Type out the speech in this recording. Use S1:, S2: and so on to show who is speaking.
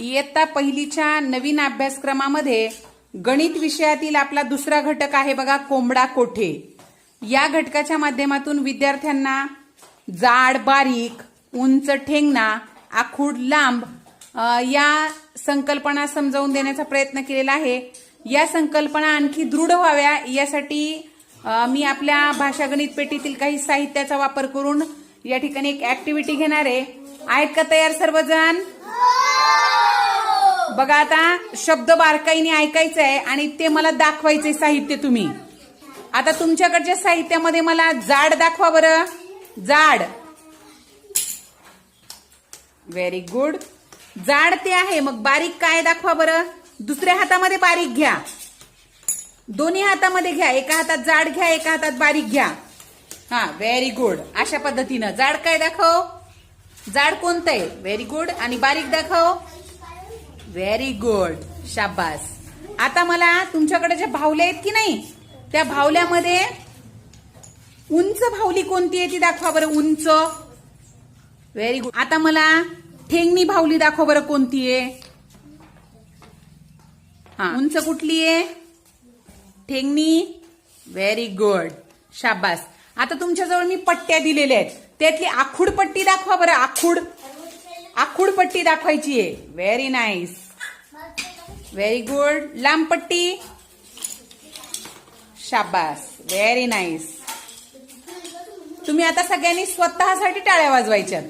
S1: इयत्ता पहिलीच्या नवीन अभ्यासक्रमामध्ये गणित विषयातील आपला दुसरा घटक आहे बघा कोंबडा कोठे. या घटकाच्या माध्यमातून विद्यार्थ्यांना जाड बारीक उंच ठेंगणा आखूड लांब या संकल्पना समजावून देण्याचा प्रयत्न केलेला आहे. या संकल्पना आणखी दृढ व्हाव्या यासाठी मी आपल्या भाषा गणित पेटीतील काही साहित्याचा वापर करून या ठिकाणी एक ऍक्टिव्हिटी घेणार आहे. आहेत का तयार सर्वजण. बघा आता शब्द बारकाईने ऐकायचं आहे आणि ते मला दाखवायचे साहित्य तुम्ही. आता तुमच्याकडच्या साहित्यामध्ये मला जाड दाखवा बरं. जाड. व्हेरी गुड जाड ते आहे मग बारीक काय दाखवा बरं? दुसऱ्या हातामध्ये बारीक घ्या. दोन्ही हातामध्ये घ्या. एका हातात जाड घ्या एका हातात बारीक घ्या. हा व्हेरी गुड अशा पद्धतीनं. जाड काय दाखव? जाड कोणतं आहे व्हेरी गुड आणि बारीक दाखव. व्हेरी गुड शाबास. आता मला तुमच्याकडे ज्या भावल्या आहेत की नाही त्या भावल्यामध्ये उंच भावली कोणती आहे ती दाखवा बरं उंच. व्हेरी गुड आता मला ठेंगणी भावली दाखवा बरं कोणती आहे. हा उंच कुठली आहे? ठेंगणी. व्हेरी गुड शाबास. आता तुमच्याजवळ मी पट्ट्या दिलेल्या आहेत. त्यातली आखूड पट्टी दाखवा बरं आखूड. आखूड पट्टी दाखवायची आहे. व्हेरी नाईस व्हेरी गुड लांब पट्टी शाबास. व्हेरी नाईस तुम्ही आता सगळ्यांनी स्वतःसाठी टाळ्या वाजवायच्यात.